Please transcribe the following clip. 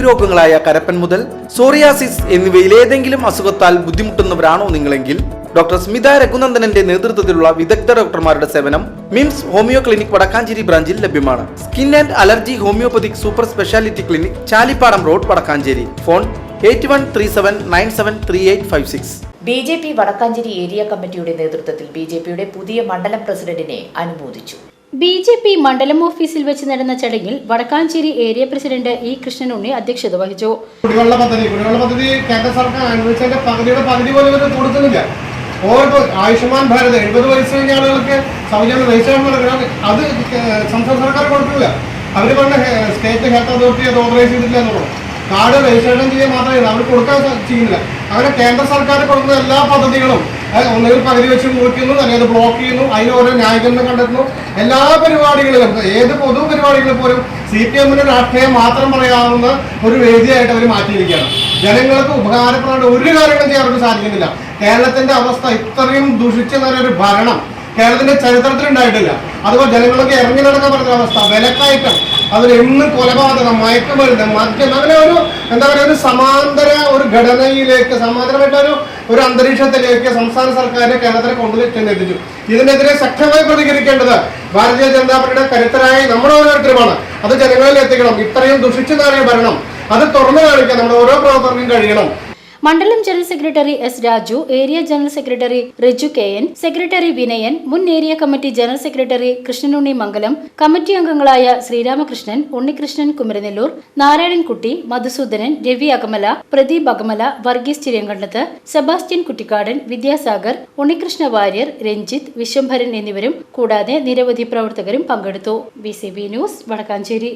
ത്വക്ക് രോഗങ്ങളായ കരപ്പൻ മുതൽ സോറിയാസിസ് എന്നിവയിൽ ഏതെങ്കിലും അസുഖത്താൽ ബുദ്ധിമുട്ടുന്നവരാണോ നിങ്ങളെങ്കിൽ? ഡോക്ടർ സ്മിത രഘുനന്ദനന്റെ നേതൃത്വത്തിലുള്ള വിദഗ്ധ ഡോക്ടർമാരുടെ സേവനം മിംസ് ഹോമിയോ ക്ലിനിക് വടക്കാഞ്ചേരി ബ്രാഞ്ചിൽ ലഭ്യമാണ്. Skin and allergy homeopathic super speciality clinic Chalippadam road Vadakkanchery. Phone eight one three seven nine seven three eight five six. B J P Vadakkanchery area കമ്മിറ്റിയുടെ നേതൃത്വത്തിൽ ബി ജെ പിയുടെ പുതിയ മണ്ഡലം പ്രസിഡന്റിനെ അനുമോദിച്ചു. ബി ജെ പി മണ്ഡലം ഓഫീസിൽ വെച്ച് നടന്ന ചടങ്ങിൽ Vadakkanchery area president E Krishnanunni അധ്യക്ഷത വഹിച്ചു. കുടിവെള്ള പദ്ധതി കുടിവെള്ള പദ്ധതി കേന്ദ്ര സർക്കാർ അനുവദിച്ചതിന്റെ പകുതിയുടെ പകുതി പോലും ഇവർ കൊടുക്കുന്നില്ല. ഓരോ ആയുഷ്മാൻ ഭാരത് എഴുപത് വയസ്സ് കഴിഞ്ഞ ആളുകൾക്ക് സൗജന്യ രജിസ്ട്രേഷൻ അത് സംസ്ഥാന സർക്കാർ കൊടുക്കില്ല. അവർ പറഞ്ഞ സ്റ്റേറ്റ് ഹെൽത്ത് അതോറിറ്റി അത് ഓതറൈസ് ചെയ്തിട്ടില്ല എന്നുള്ളത് കാർഡ് രജിസ്ട്രേഷൻ ചെയ്യാൻ മാത്രമേ അവർ കൊടുക്കാൻ ചെയ്യുന്നില്ല. അങ്ങനെ കേന്ദ്ര സർക്കാർ കൊടുക്കുന്ന എല്ലാ പദ്ധതികളും ഒന്നുകിൽ പകുതി വെച്ച് മുറിക്കുന്നു അല്ലെങ്കിൽ ബ്ലോക്ക് ചെയ്യുന്നു അതിന് ഓരോ ന്യായീകരണം കണ്ടെത്തുന്നു. എല്ലാ പരിപാടികളിലും ഏത് പൊതു പരിപാടികളിൽ പോലും സി പി എമ്മിന്റെ രാഷ്ട്രീയം മാത്രം പറയാവുന്ന ഒരു വേദിയായിട്ട് അവർ മാറ്റിയിരിക്കുകയാണ്. ജനങ്ങൾക്ക് ഉപകാരപ്പെടാണ്ട് ഒരു കാര്യങ്ങളും ചെയ്യാൻ അവർക്ക് സാധിക്കുന്നില്ല. കേരളത്തിന്റെ അവസ്ഥ ഇത്രയും ദുഷിച്ചു നല്ലൊരു ഭരണം കേരളത്തിന്റെ ചരിത്രത്തിൽ ഉണ്ടായിട്ടില്ല. അതുപോലെ ജനങ്ങൾക്ക് ഇറങ്ങി നടക്കാൻ പറ്റുന്ന അവസ്ഥ വിലക്കയറ്റം അതിൽ എന്നും കൊലപാതകം മയക്കുമരുന്ന് മദ്യം അങ്ങനെ ഒരു എന്താ പറയുക ഒരു സമാന്തര ഒരു ഘടനയിലേക്ക് സമാന്തരമായിട്ട് ഒരു അന്തരീക്ഷത്തിലേക്ക് സംസ്ഥാന സർക്കാരിനെ കേരളത്തിനെ കൊണ്ടുചെന്നെത്തിച്ചു ഇതിനെതിരെ ശക്തമായി പ്രതികരിക്കേണ്ടത് ഭാരതീയ ജനതാ പാർട്ടിയുടെ കരുത്തരായ നമ്മുടെ ഓരോരുത്തരുമാണ്. അത് ജനങ്ങളിൽ എത്തിക്കണം. ഇത്രയും ദുഷിച്ചു നാളെ ഭരണം. അത് തുറന്നു കാണിക്കാൻ നമ്മുടെ ഓരോ പ്രവർത്തകർക്കും കഴിയണം. മണ്ഡലം general secretary S Raju area general secretary Riju K N secretary Vinayan മുൻ area committee general secretary Krishnanunni Mangalam committee അംഗങ്ങളായ ശ്രീരാമകൃഷ്ണൻ ഉണ്ണികൃഷ്ണൻ കുമരനെല്ലൂർ നാരായണൻകുട്ടി മധുസൂദനൻ രവി അകമല പ്രദീപ് അകമല വർഗീസ് ചിരിയങ്കണ്ടത്ത് സെബാസ്റ്റ്യൻ കുട്ടിക്കാടൻ വിദ്യാസാഗർ ഉണ്ണികൃഷ്ണ വാര്യർ രഞ്ജിത്ത് വിശ്വംഭരൻ എന്നിവരും കൂടാതെ നിരവധി പ്രവർത്തകരും പങ്കെടുത്തു. B news Vadakkanchery.